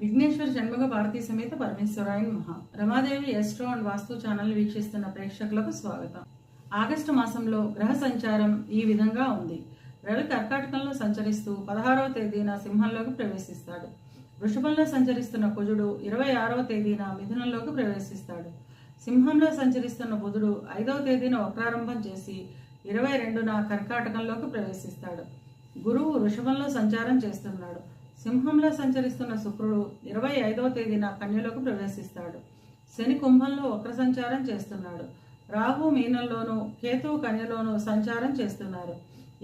విఘ్నేశ్వర జన్మగ భారతీ సమేత పరమేశ్వరాయన్ మహా Ramadevi astro and Vastu channel వీక్షిస్తున్న ప్రేక్షకులకు స్వాగతం. ఆగస్టు మాసంలో గ్రహ సంచారం ఈ విధంగా ఉంది. రవి కర్కాటకంలో సంచరిస్తూ పదహారవ తేదీన సింహంలోకి ప్రవేశిస్తాడు. వృషభంలో సంచరిస్తున్న కుజుడు ఇరవై ఆరవ తేదీన మిథునంలోకి ప్రవేశిస్తాడు. సింహంలో సంచరిస్తున్న బుధుడు ఐదవ తేదీన వక్రారంభం చేసి ఇరవై రెండున కర్కాటకంలోకి ప్రవేశిస్తాడు. గురువు వృషభంలో సంచారం చేస్తున్నాడు. సింహంలో సంచరిస్తున్న శుక్రుడు ఇరవై ఐదవ తేదీన కన్యలోకి ప్రవేశిస్తాడు. శని కుంభంలో వక్ర సంచారం చేస్తున్నాడు. రాహు మీనంలోనూ కేతువు కన్యలోనూ సంచారం చేస్తున్నారు.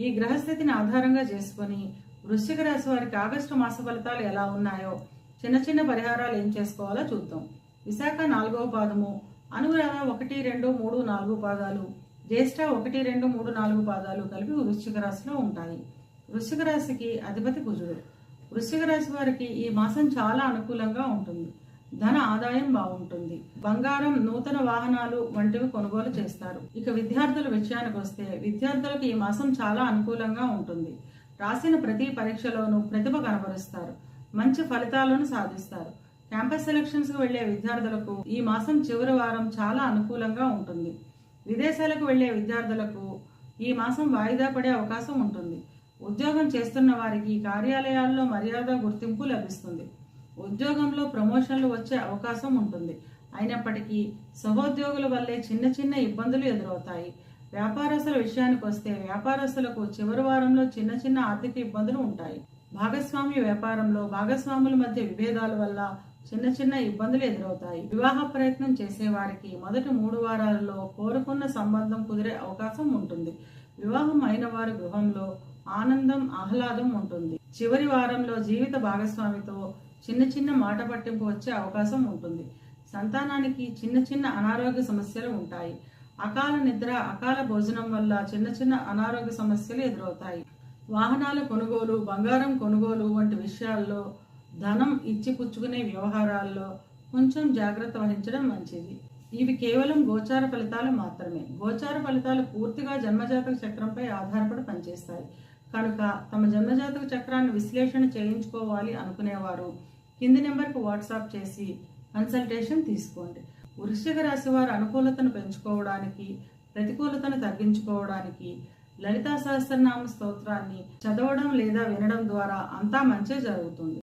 ఈ గ్రహస్థితిని ఆధారంగా చేసుకొని వృశ్చిక రాశి వారికి ఆగస్టు మాస ఫలితాలు ఎలా ఉన్నాయో చిన్న చిన్న పరిహారాలు ఏం చేసుకోవాలో చూద్దాం. విశాఖ నాలుగవ పాదము అనురాధ ఒకటి రెండు మూడు నాలుగు పాదాలు. జ్యేష్ఠ ఒకటి రెండు మూడు నాలుగు పాదాలు కలిపి వృశ్చిక రాశిలో ఉంటాయి. వృశ్చిక రాశికి అధిపతి కుజుడు. వృశ్చిక రాశి వారికి ఈ మాసం చాలా అనుకూలంగా ఉంటుంది. ధన ఆదాయం బాగుంటుంది. బంగారం నూతన వాహనాలు వంటివి కొనుగోలు చేస్తారు. ఇక విద్యార్థుల విషయానికి వస్తే విద్యార్థులకు ఈ మాసం చాలా అనుకూలంగా ఉంటుంది. రాసిన ప్రతి పరీక్షలోనూ ప్రతిభ కనబరుస్తారు. మంచి ఫలితాలను సాధిస్తారు. క్యాంపస్ సెలక్షన్స్కు వెళ్ళే విద్యార్థులకు ఈ మాసం చివరి వారం చాలా అనుకూలంగా ఉంటుంది. విదేశాలకు వెళ్ళే విద్యార్థులకు ఈ మాసం వాయిదా పడే అవకాశం ఉంటుంది. ఉద్యోగం చేస్తున్న వారికి కార్యాలయాల్లో మర్యాద గుర్తింపు లభిస్తుంది. ఉద్యోగంలో ప్రమోషన్లు వచ్చే అవకాశం ఉంటుంది. అయినప్పటికీ సహోద్యోగుల వల్లే చిన్న చిన్న ఇబ్బందులు ఎదురవుతాయి. వ్యాపారస్తుల విషయానికి వస్తే వ్యాపారస్తులకు చివరి వారంలో చిన్న చిన్న ఆర్థిక ఇబ్బందులు ఉంటాయి. భాగస్వామ్య వ్యాపారంలో భాగస్వాముల మధ్య విభేదాల వల్ల చిన్న చిన్న ఇబ్బందులు ఎదురవుతాయి. వివాహ ప్రయత్నం చేసే వారికి మొదటి మూడు వారాలలో కోరుకున్న సంబంధం కుదిరే అవకాశం ఉంటుంది. వివాహం అయిన వారి గృహంలో ఆనందం ఆహ్లాదం ఉంటుంది. చివరి వారంలో జీవిత భాగస్వామితో చిన్న చిన్న మాట పట్టింపు వచ్చే అవకాశం ఉంటుంది. సంతానానికి చిన్న చిన్న అనారోగ్య సమస్యలు ఉంటాయి. అకాల నిద్ర అకాల భోజనం వల్ల చిన్న చిన్న అనారోగ్య సమస్యలు ఎదురవుతాయి. వాహనాల కొనుగోలు బంగారం కొనుగోలు వంటి విషయాల్లో ధనం ఇచ్చి పుచ్చుకునే వ్యవహారాల్లో కొంచెం జాగ్రత్త వహించడం మంచిది. ఇవి కేవలం గోచార ఫలితాలు మాత్రమే. గోచార ఫలితాలు పూర్తిగా జన్మజాతక చక్రంపై ఆధారపడి పనిచేస్తాయి. కనుక తమ జన్మజాతక చక్రాన్ని విశ్లేషణ చేయించుకోవాలి అనుకునేవారు కింది నెంబర్కి వాట్సాప్ చేసి కన్సల్టేషన్ తీసుకోండి. వృశ్చిక రాశి వారు అనుకూలతను పెంచుకోవడానికి ప్రతికూలతను తగ్గించుకోవడానికి లలితా సహస్రనామ స్తోత్రాన్ని చదవడం లేదా వినడం ద్వారా అంతా మంచి జరుగుతుంది.